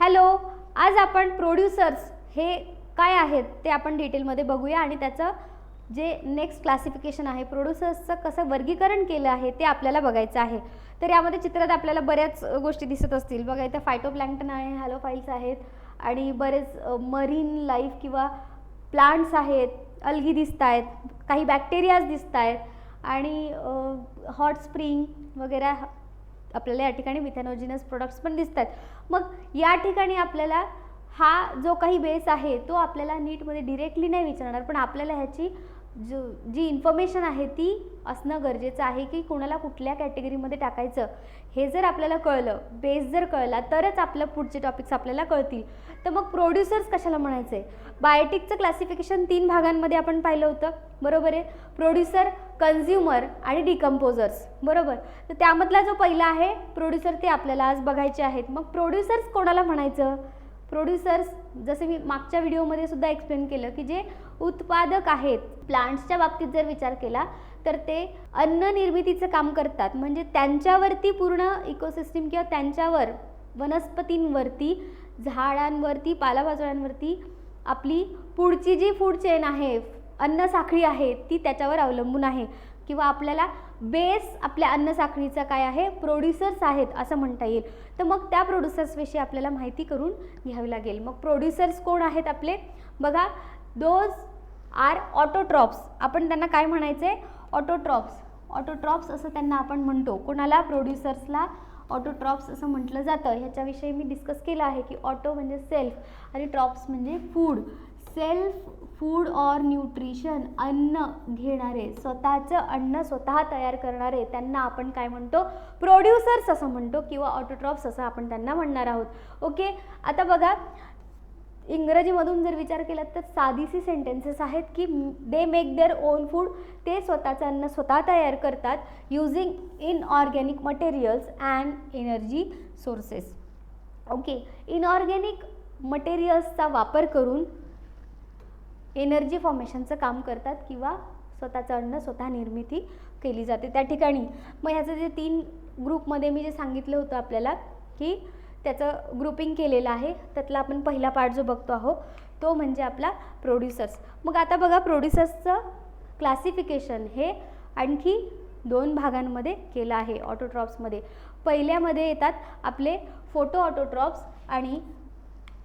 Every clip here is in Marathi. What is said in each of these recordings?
हॅलो आज आपण प्रोड्युसर्स हे काय आहेत ते आपण डिटेलमध्ये बघूया आणि त्याचं जे नेक्स्ट क्लासिफिकेशन आहे प्रोड्युसर्सचं कसं वर्गीकरण केलं आहे ते आपल्याला बघायचं आहे. तर यामध्ये चित्रात आपल्याला बऱ्याच गोष्टी दिसत असतील. बघा इथं फायटोप्लँक्टन आहे हॅलोफाईल्स आहेत आणि बरेच मरीन लाईफ किंवा प्लांट्स आहेत अलगी दिसत आहेत काही बॅक्टेरियाज दिसत आहेत आणि हॉट स्प्रिंग वगैरे आपल्याला या ठिकाणी मिथॅनोजिनस प्रोडक्ट्स पण दिसत आहेत मग या ठिकाणी आपल्याला हा जो काही बेस आहे तो आपल्याला नीटमध्ये डिरेक्टली नाही विचारणार पण आपल्याला ह्याची जो जी इन्फॉर्मेशन आहे ती असणं गरजेचं आहे की कोणाला कुठल्या कॅटेगरीमध्ये टाकायचं हे जर आपल्याला कळलं बेस जर कळला तरच आपलं पुढचे टॉपिक्स आपल्याला कळतील. तर मग प्रोड्युसर्स कशाला म्हणायचं? आहे बायोटिकचं क्लासिफिकेशन तीन भागांमध्ये आपण पाहिलं होतं बरोबर आहे? प्रोड्युसर कन्झ्युमर आणि डिकम्पोजर्स बरोबर? तर त्यामधला जो पहिला आहे प्रोड्युसर ते आपल्याला आज बघायचे आहेत. मग प्रोड्युसर्स कोणाला म्हणायचं? प्रोड्युसर्स जसे मी मागच्या व्हिडिओमध्ये सुद्धा एक्सप्लेन केलं की जे उत्पादक आहेत. प्लांट्सच्या बाबतीत जर विचार केला तर ते अन्न निर्मितीचं काम करतात. म्हणजे त्यांच्यावरती पूर्ण इकोसिस्टीम किंवा त्यांच्यावर वनस्पतींवरती झाडांवरती पालापाचोळ्यांवरती आपली पुढची जी फूड चेन आहे अन्न साखळी आहे ती त्याच्यावर अवलंबून आहे. किंवा आपल्याला बेस आपल्या अन्न साखळीचा काय आहे? प्रोड्युसर्स आहेत असं म्हणता येईल. तर मग त्या प्रोड्युसर्सविषयी आपल्याला माहिती करून घ्यावी लागेल. मग प्रोड्युसर्स कोण आहेत आपले? बघा दोज आर ऑटोट्रॉप्स. आपण त्यांना काय म्हणायचे? ऑटोट्रॉप्स. ऑटोट्रॉप्स असं त्यांना आपण म्हणतो. कोणाला? प्रोड्युसर्सला. ऑटोट्रॉप्स असं म्हटलं जातं. ह्याच्याविषयी मी डिस्कस केलं आहे की ऑटो म्हणजे सेल्फ आणि ट्रॉप्स म्हणजे food. Self food or nutrition अन्न घेणारे स्वतःचं अन्न स्वतः तयार करणारे त्यांना आपण काय म्हणतो? प्रोड्युसर्स असं म्हणतो किंवा ऑटोट्रॉप्स असं आपण त्यांना म्हणणार आहोत. ओके? आता बघा इंग्रजीमधून जर विचार केला तर साधीसी सेंटेन्सेस आहेत की they make their own food ते स्वतःचं अन्न स्वतः तयार करतात using inorganic materials and energy sources okay inorganic मटेरियल्सचा वापर करून एनर्जी फॉर्मेशनचं काम करतात किंवा स्वतःचं अन्न स्वतः निर्मिती केली जाते. त्या ठिकाणी मग ह्याचं जे तीन ग्रुपमध्ये मी जे सांगितलं होतं आपल्याला की त्याचं ग्रुपिंग केलेलं आहे. त्यातला आपण पहिला पार्ट जो बघतो आहोत तो म्हणजे आपला प्रोड्युसर्स मग आता बघा प्रोड्युसर्सचं क्लासिफिकेशन हे आणखी दोन भागांमध्ये केलं आहे ऑटोट्रॉप्समध्ये पहिल्यामध्ये येतात आपले फोटो ऑटोट्रॉप्स आणि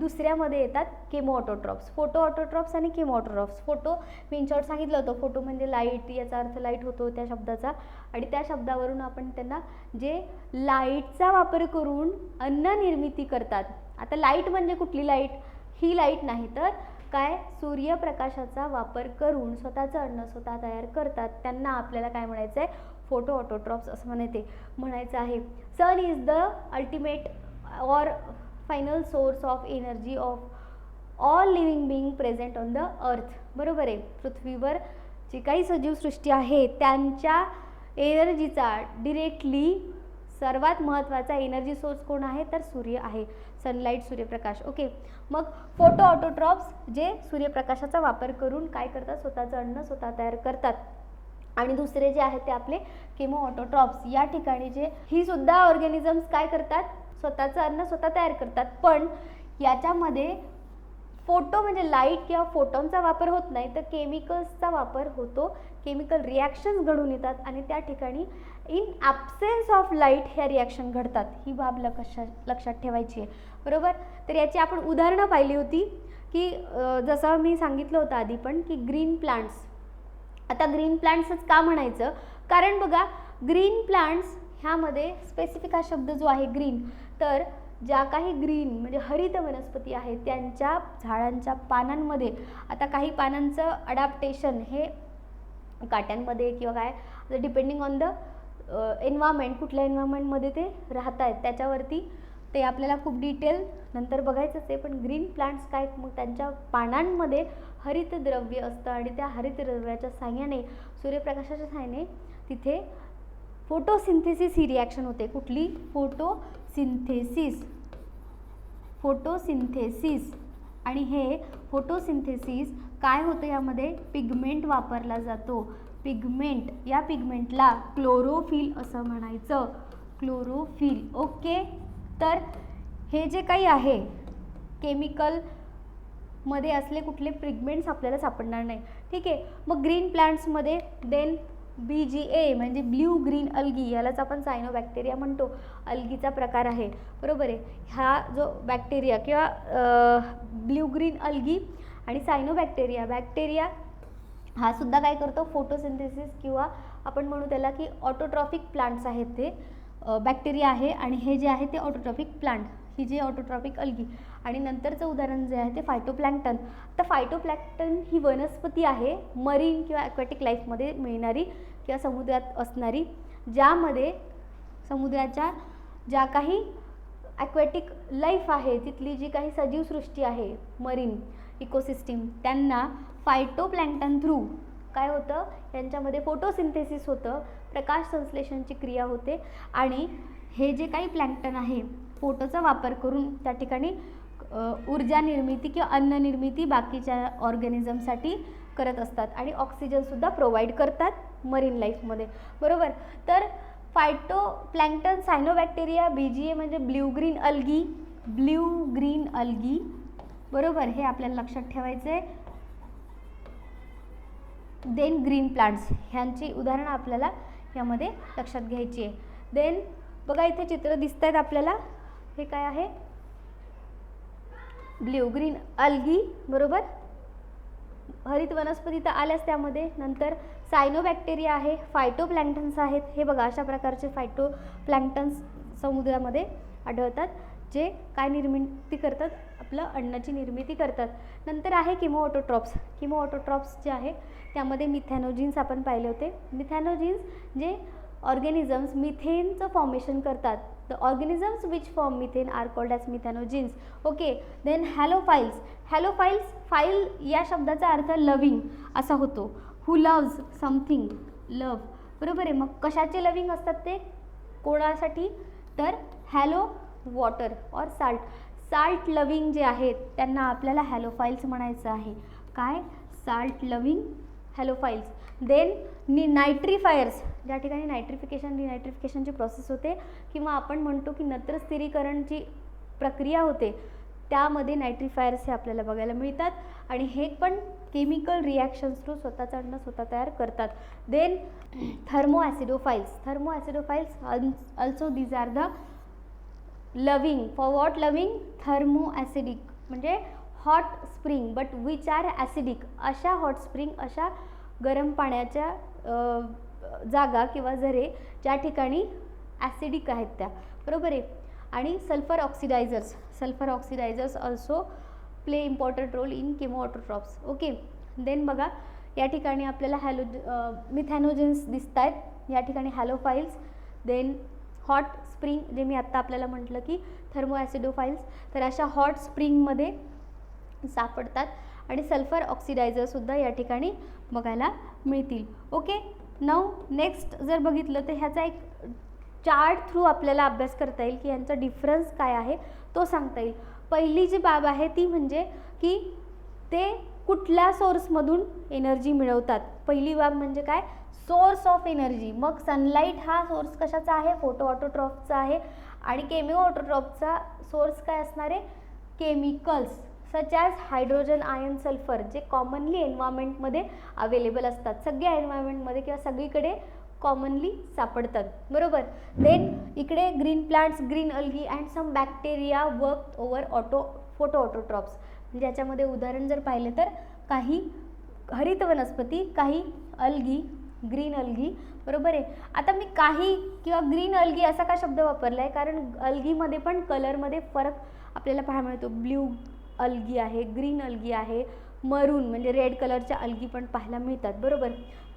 दुसऱ्यामध्ये येतात केमो ऑटोट्रॉप्स फोटो ऑटोट्रॉप्स आणि केमो ऑटोट्रॉप्स फोटो मी इन सांगितलं होतं फोटो म्हणजे लाइट याचा अर्थ लाइट होतो त्या शब्दाचा. आणि त्या शब्दावरून आपण त्यांना जे लाईटचा वापर करून अन्न निर्मिती करतात. आता लाइट म्हणजे कुठली लाइट ही लाइट नाही तर काय? सूर्यप्रकाशाचा वापर करून स्वतःचं अन्न स्वतः तयार करतात. त्यांना आपल्याला काय म्हणायचं आहे फोटो ऑटोट्रॉप्स असं म्हणायचे. म्हणायचं आहे. Sun is the ultimate or final source of energy of all living being present on the earth बरोबर आहे? पृथ्वीवर जी काही सजीव सृष्टी आहे त्यांच्या एनर्जीचा डिरेक्टली सर्वात महत्त्वाचा एनर्जी सोर्स कोण आहे? तर सूर्य आहे. सनलाईट सूर्यप्रकाश. ओके मग फोटो ऑटोट्रॉप्स जे सूर्यप्रकाशाचा वापर करून काय करतात? स्वतःचं अन्न स्वतः तयार करतात. आणि दुसरे जे आहेत ते आपले केमो ऑटोट्रॉप्स या ठिकाणी जे ही सुद्धा ऑर्गॅनिझम्स काय करतात? स्वतःचं अन्न स्वतः तयार करतात. पण याच्यामध्ये फोटो म्हणजे लाइट किंवा फोटॉनचा वापर होत नाही तर केमिकल्सचा वापर होतो. केमिकल रिॲक्शन्स घडून येतात आणि त्या ठिकाणी इन ॲब्सेन्स ऑफ लाइट ह्या रिॲक्शन घडतात. ही बाब लक्षात लक्षात ठेवायची आहे. बरोबर? तर याची आपण उदाहरणं पाहिली होती की जसं मी सांगितलं होतं आधी पण की ग्रीन प्लांट्स आता ग्रीन प्लांट्सच का म्हणायचं? कारण बघा ग्रीन प्लांट्स ह्यामध्ये स्पेसिफिक हा शब्द जो आहे ग्रीन तर ज्या काही ग्रीन म्हणजे हरित वनस्पती आहेत त्यांच्या झाडांच्या पानांमध्ये आता काही पानांचं अडॅप्टेशन हे काट्यांमध्ये किंवा काय डिपेंडिंग ऑन द एन्व्हायरमेंट कुठल्या एन्व्हायरमेंटमध्ये ते राहत आहेत त्याच्यावरती ते आपल्याला खूप डिटेल नंतर बघायचंच आहे. पण ग्रीन प्लांट्स काय मग त्यांच्या पानांमध्ये हरितद्रव्य असतं आणि त्या हरितद्रव्याच्या साह्याने सूर्यप्रकाशाच्या साह्याने तिथे फोटोसिंथेसिस ही रिॲक्शन होते. कुठली? Photosynthesis. फोटोसिंथेसिस. आणि हे फोटोसिंथेसिस काय होतं यामध्ये? पिगमेंट वापरला जातो. पिगमेंट या पिगमेंटला क्लोरोफिल असं म्हणायचं. Chlorophyll okay? तर हे जे काही आहे केमिकलमध्ये असले कुठले पिगमेंट्स आपल्याला सापडणार नाही. ठीक आहे? मग green प्लांट्समध्ये then B G A म्हणजे ब्ल्यू ग्रीन अल्गी यालाच आपण सायनोबॅक्टेरिया म्हणतो. अल्गीचा प्रकार आहे. बरोबर आहे? हा जो बॅक्टेरिया किंवा ब्ल्यू ग्रीन अल्गी आणि सायनोबॅक्टेरिया बॅक्टेरिया हा सुद्धा काय करतो? फोटोसिंथेसिस किंवा आपण म्हणू त्याला की ऑटोट्रॉफिक प्लांट्स आहेत ते. बॅक्टेरिया आहे आणि हे जे आहे ते ऑटोट्रॉफिक प्लांट ही जे ऑटोट्रॉपिक अल्गी आणि नंतरचं उदाहरण जे आहे ते फायटोप्लँक्टन तर फायटोप्लँक्टन ही वनस्पती आहे मरीन किंवा ॲक्वॅटिक लाईफमध्ये मिळणारी किंवा समुद्रात असणारी ज्यामध्ये समुद्राच्या ज्या काही ॲक्वॅटिक लाईफ आहे तिथली जी काही सजीवसृष्टी आहे मरीन इकोसिस्टीम त्यांना फायटोप्लँक्टन थ्रू काय होतं? यांच्यामध्ये फोटोसिंथेसिस होतं प्रकाश संश्लेषणची क्रिया होते आणि हे जे काही प्लँक्टन आहे फोटोचा वापर करून त्या ठिकाणी ऊर्जा निर्मिती किंवा अन्न निर्मिती बाकीच्या ऑर्गॅनिझमसाठी करत असतात आणि ऑक्सिजनसुद्धा प्रोव्हाइड करतात. मरीन लाईफमध्ये बरोबर? तर phyto प्लँक्टन cyanobacteria B G A म्हणजे blue green algae blue green algae बरोबर? हे आपल्याला लक्षात ठेवायचं आहे देन ग्रीन प्लांट्स ह्यांची उदाहरणं आपल्याला यामध्ये लक्षात घ्यायची आहे. देन बघा इथे चित्र दिसत आहेत आपल्याला. हे काय आहे? ब्ल्यू ग्रीन अल्गी बरोबर? हरित वनस्पती तर आल्याच त्यामध्ये. नंतर सायनोबॅक्टेरिया आहे फायटोप्लँटन्स आहेत. हे बघा अशा प्रकारचे फायटोप्लॅन्क्टन्स समुद्रामध्ये आढळतात जे काय निर्मिती करतात? आपलं अन्नाची निर्मिती करतात. नंतर आहे किमो ऑटोट्रॉप्स किमो ऑटोट्रॉप्स जे आहे त्यामध्ये मिथॅनोजिन्स आपण पाहिले होते. मिथॅनोजिन्स जे ऑर्गॅनिझम्स मिथेनचं फॉर्मेशन करतात. The organisms which form methane are called as methanogens okay then halophiles halophiles phile या शब्दाचा अर्थ लविंग असा होतो. हू लव्ज समथिंग लव बरोबर आहे. मग कशाचे लविंग असतात ते? कोणासाठी? तर halo water or salt salt loving जे आहेत त्यांना आपल्याला हॅलोफाईल्स म्हणायचं आहे. काय? साल्ट लविंग हॅलोफाईल्स देन नि नायट्रीफायर्स ज्या ठिकाणी नायट्रिफिकेशन डिनायट्रिफिकेशनची प्रोसेस होते किंवा आपण म्हणतो की नत्र स्थिरीकरणची प्रक्रिया होते त्यामध्ये नायट्रीफायर्स हे आपल्याला बघायला मिळतात. आणि हे पण केमिकल रिॲक्शन्स थ्रू स्वतःचं अन्न स्वतः तयार करतात. Then thermo acidophiles thermo acidophiles also these are the loving for what loving thermo acidic म्हणजे hot spring but which are acidic अशा हॉट स्प्रिंग अशा गरम पाण्याच्या जागा किंवा झरे ज्या ठिकाणी ॲसिडिक आहेत त्या. बरोबर आहे? आणि sulphur oxidisers sulphur oxidisers also play important role in chemoautotrophs okay then बघा या ठिकाणी आपल्याला हॅलो मिथॅनोजेन्स दिसत आहेत या ठिकाणी हॅलोफाईल्स देन हॉट स्प्रिंग जे मी आत्ता आपल्याला म्हटलं की थर्मो ॲसिडोफाईल्स तर अशा हॉट स्प्रिंगमध्ये सापडतात आणि सल्फर ऑक्सिडायझरसुद्धा या ठिकाणी बघायला मिळतील. ओके नऊ नेक्स्ट जर बघितलं तर ह्याचा एक चार्ट थ्रू आपल्याला अभ्यास करता येईल की ह्यांचा डिफरन्स काय आहे तो सांगता येईल. पहिली जी बाब आहे ती म्हणजे की ते कुठल्या सोर्समधून एनर्जी मिळवतात. पहिली बाब म्हणजे काय? Source of energy. मग सनलाईट हा सोर्स कशाचा आहे? फोटो ऑटोट्रॉपचा आहे. आणि केमिओ ऑटोट्रॉपचा सोर्स काय असणार आहे? Chemicals such as hydrogen ion sulphur जे कॉमनली एन्व्हायरमेंटमध्ये अवेलेबल असतात. सगळ्या एन्व्हायरमेंटमध्ये किंवा सगळीकडे कॉमनली सापडतात. बरोबर? देन इकडे green plants green algae and some bacteria work over auto photo autotrophs म्हणजे याच्यामध्ये उदाहरण जर पाहिलं तर काही हरित वनस्पती काही अल्गी ग्रीन अल्गी बरोबर आहे? आता मी काही किंवा ग्रीन अल्गी असा का शब्द वापरला आहे कारण अल्गीमध्ये पण कलरमध्ये फरक आपल्याला पाहायला मिळतो. ब्ल्यू अल्गी आहे ग्रीन अल्गी आहे मरून म्हणजे रेड कलरच्या अल्गी पण पाहायला मिळतात. बरोबर?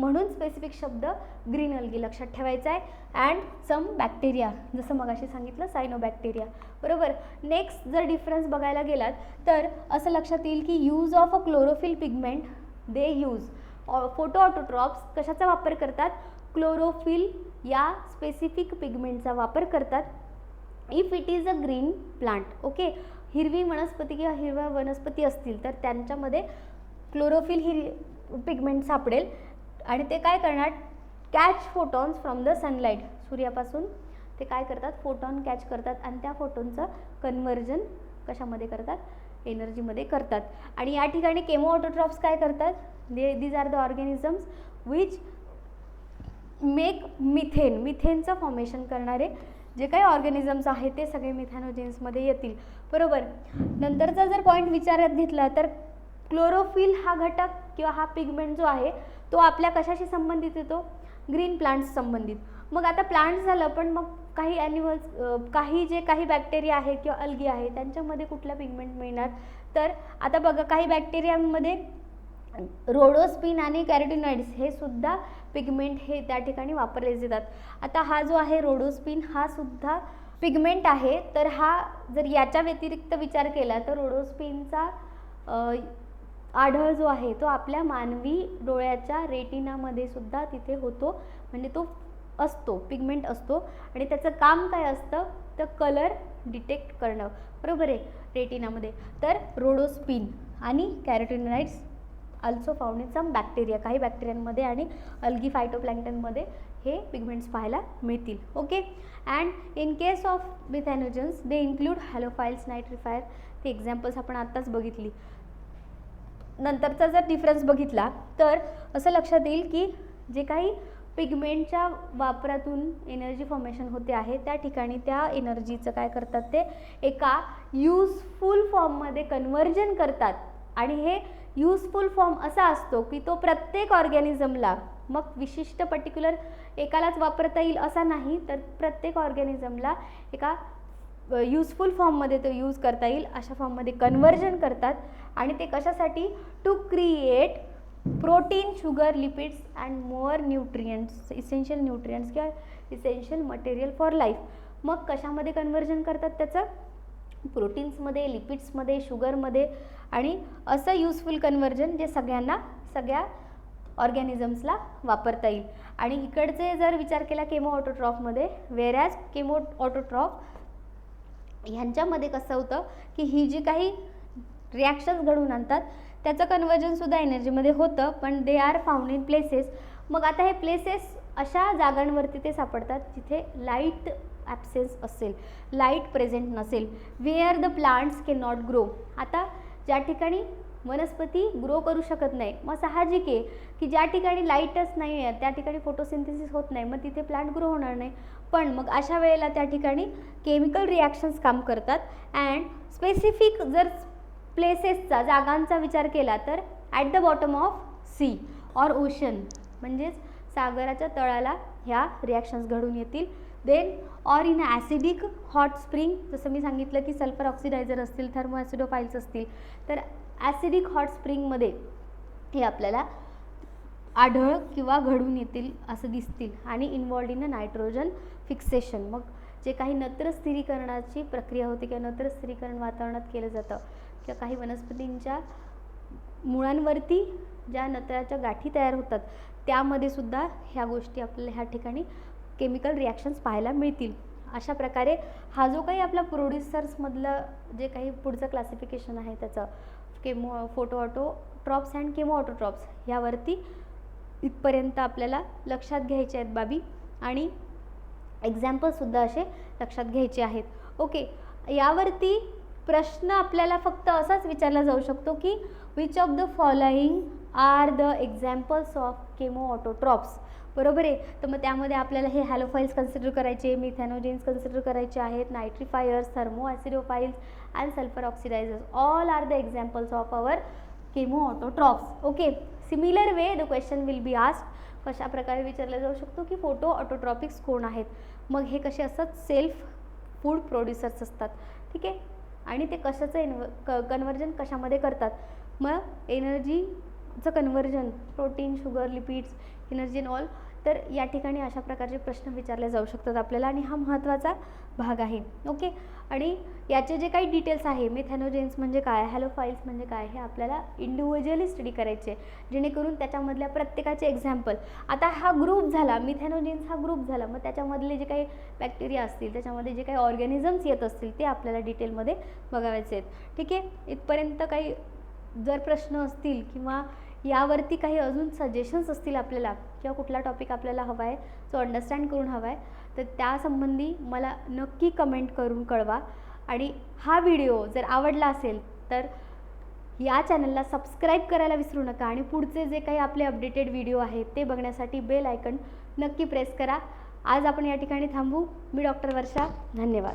म्हणून स्पेसिफिक शब्द ग्रीन अल्गी लक्षात ठेवायचा आहे. अँड सम बॅक्टेरिया जसं मगाशी सांगितलं सायनो बॅक्टेरिया बरोबर? नेक्स्ट जर डिफरन्स बघायला गेलात तर असं लक्षात येईल की use of a chlorophyll pigment they use photo autotrophs कशाचा वापर करतात? क्लोरोफिल या स्पेसिफिक पिगमेंटचा वापर करतात. If it is a green plant okay हिरवी वनस्पती किंवा हिरव्या वनस्पती असतील तर त्यांच्यामध्ये क्लोरोफिल ही पिगमेंट सापडेल. आणि ते काय करणार? Catch photons from the sunlight सूर्यापासून ते काय करतात? फोटॉन कॅच करतात आणि त्या फोटॉनचं कन्वर्जन कशामध्ये करतात? एनर्जीमध्ये करतात. आणि या ठिकाणी केमो ऑटोट्रॉप्स काय करतात? They these are the organisms which make methane मिथेनचं formation करणारे जे काही ऑर्गॅनिझम्स आहेत ते सगळे मिथॅनोजेन्समध्ये येतील. बरोबर? नंतरचा जर पॉईंट विचारात घेतला तर क्लोरोफिल हा घटक किंवा हा पिगमेंट जो आहे तो आपल्या कशाशी संबंधित येतो ग्रीन प्लांट्स संबंधित. मग आता प्लांट्स झालं पण मग काही ॲनिमल्स काही जे काही बॅक्टेरिया आहेत किंवा अल्गी आहे त्यांच्यामध्ये कुठला पिगमेंट मिळणार? तर आता बघा काही बॅक्टेरियामध्ये रोडोस्पिन आणि कॅरेटिनॉइड्स हे सुद्धा पिगमेंट हे त्या ठिकाणी वापरले जातात. आता हा जो आहे रोडोस्पिन हा सुद्धा पिगमेंट आहे. तर हा जर याच्या व्यतिरिक्त विचार केला तर रोडोस्पिनचा आढळ जो आहे तो आपल्या मानवी डोळ्याच्या रेटिनामध्ये सुद्धा तिथे होतो. म्हणजे तो असतो पिगमेंट असतो. आणि त्याचं काम काय असतं? तर कलर डिटेक्ट करणं. बरोबर आहे रेटिनामध्ये. तर रोडोस्पिन आणि carotenoids also found in some bacteria. काही बॅक्टेरियांमध्ये आणि अल्गी फायटोप्लँक्टनमध्ये हे पिगमेंट्स पाहायला मिळतील. Okay? And in case of methanogens they include halophiles nitrifier ते एक्झाम्पल्स आपण आत्ताच बघितली. नंतरचा जर डिफरन्स बघितला तर असं लक्षात येईल की जे काही पिगमेंटच्या वापरातून एनर्जी फॉर्मेशन होते आहे त्या ठिकाणी त्या एनर्जीचं काय करतात ते एका यूजफुल फॉर्ममध्ये कन्वर्जन करतात. आणि हे यूजफुल फॉर्म असा असतो की तो प्रत्येक ऑर्गॅनिझमला मग विशिष्ट पर्टिक्युलर एकालाच वापरता येईल असा नाही तर प्रत्येक ऑर्गॅनिझमला एका यूजफुल फॉर्ममध्ये तो यूज करता येईल. अशा फॉर्ममध्ये कन्वर्जन करतात. आणि ते कशासाठी? To create protein sugar lipids and more nutrients essential nutrients किंवा इसेन्शियल मटेरियल फॉर लाईफ मग कशामध्ये कन्वर्जन करतात त्याचं? प्रोटीन्समध्ये लिपिड्समध्ये शुगरमध्ये आणि असं यूजफुल कन्वर्जन जे सगळ्यांना सगळ्या ऑर्गॅनिझम्सला वापरता येईल. आणि इकडचे जर विचार केला केमो ऑटोट्रॉफमध्ये वेरॅज केमो ऑटोट्रॉफ ह्यांच्यामध्ये कसं होतं की ही जी काही रिॲक्शन्स घडवून आणतात. त्याचं कन्वर्जनसुद्धा एनर्जीमध्ये होतं पण they are found in places मग आता हे प्लेसेस अशा जागांवरती ते सापडतात जिथे लाइट ॲब्सेन्स असेल लाइट प्रेझेंट नसेल. Where the plants can not grow आता ज्या ठिकाणी वनस्पती ग्रो करू शकत नाही मग साहजिक आहे की ज्या ठिकाणी लाईटच नाही आहे त्या ठिकाणी फोटोसिंथेसिस होत नाही मग तिथे प्लांट ग्रो होणार नाही. पण मग अशा वेळेला त्या ठिकाणी केमिकल रिॲक्शन्स काम करतात. अँड स्पेसिफिक जर प्लेसेसचा जागांचा विचार केला तर at the bottom of sea or ocean म्हणजेच सागराच्या तळाला ह्या रिॲक्शन्स घडून येतील. Then or in acidic hot spring जसं मी सांगितलं की सल्फर ऑक्सिडायझर असतील थर्मो ॲसिडोफाईल्स असतील तर ॲसिडिक हॉट स्प्रिंगमध्ये हे आपल्याला आढळ किंवा घडून येतील असं दिसतील आणि involved in a nitrogen fixation मग जे काही नत्र स्थिरीकरणाची प्रक्रिया होते किंवा नत्र स्थिरीकरण वातावरणात केलं जातं त्या काही वनस्पतींच्या मुळांवरती ज्या नत्राच्या गाठी तयार होतात त्यामध्ये सुद्धा ह्या गोष्टी आपल्याला ह्या ठिकाणी केमिकल रिॲक्शन्स पाहायला मिळतील. अशा प्रकारे हा जो काही आपला प्रोड्युसर्समधलं जे काही पुढचं क्लासिफिकेशन आहे त्याचं chemo photo auto trophs and chemo auto trophs ह्यावरती इथपर्यंत आपल्याला लक्षात घ्यायचे आहेत बाबी आणि एक्झाम्पलसुद्धा असे लक्षात घ्यायचे आहेत. ओके यावरती प्रश्न आपल्याला फक्त असाच विचारला जाऊ शकतो की which of the following are the examples of chemo autotrophs बरोबर आहे? तर मग त्यामध्ये आपल्याला हे हॅलोफाईल्स कन्सिडर करायचे मिथॅनोजेन्स कन्सिडर करायचे आहेत nitrifiers thermo acidophiles and sulphur oxidisers all are the examples of our chemo autotrophs okay similar way the question will be asked कशा प्रकारे विचारला जाऊ शकतो की फोटो ऑटोट्रॉपिक्स कोण आहेत? मग हे कसे असतात? सेल्फ फूड प्रोड्युसर्स असतात. ठीक आहे? आणि ते कशाचं इन्व क कन्वर्जन कशामध्ये करतात? मग एनर्जीचं conversion protein sugar lipids energy in all तर या ठिकाणी अशा प्रकारचे प्रश्न विचारले जाऊ शकतात आपल्याला आणि हा महत्त्वाचा भाग आहे. ओके? आणि याचे जे काही डिटेल्स आहे मेथॅनोजेन्स म्हणजे काय हॅलोफाईल्स म्हणजे काय हे आपल्याला इंडिव्हिज्युअली स्टडी करायचे जेणेकरून त्याच्यामधल्या प्रत्येकाचे एक्झाम्पल आता हा ग्रुप झाला मिथॅनोजेन्स हा ग्रुप झाला मग त्याच्यामधले जे काही बॅक्टेरिया असतील त्याच्यामध्ये जे काही ऑर्गॅनिझम्स येत असतील ते आपल्याला डिटेलमध्ये बघावायचे आहेत. ठीक आहे? इथपर्यंत काही जर प्रश्न असतील किंवा यावरती काही अजून सजेशन्स असतील आपल्याला किंवा कुठला टॉपिक आपल्याला हवा आहे जो अंडरस्टँड करून हवा आहे तर त्यासंबंधी मला नक्की कमेंट करून कळवा. आणि हा व्हिडिओ जर आवडला असेल तर या चॅनलला सबस्क्राईब करायला विसरू नका आणि पुढचे जे काही आपले अपडेटेड व्हिडिओ आहेत ते बघण्यासाठी बेल आयकन नक्की प्रेस करा. आज आपण या ठिकाणी थांबू. मी डॉक्टर वर्षा. धन्यवाद.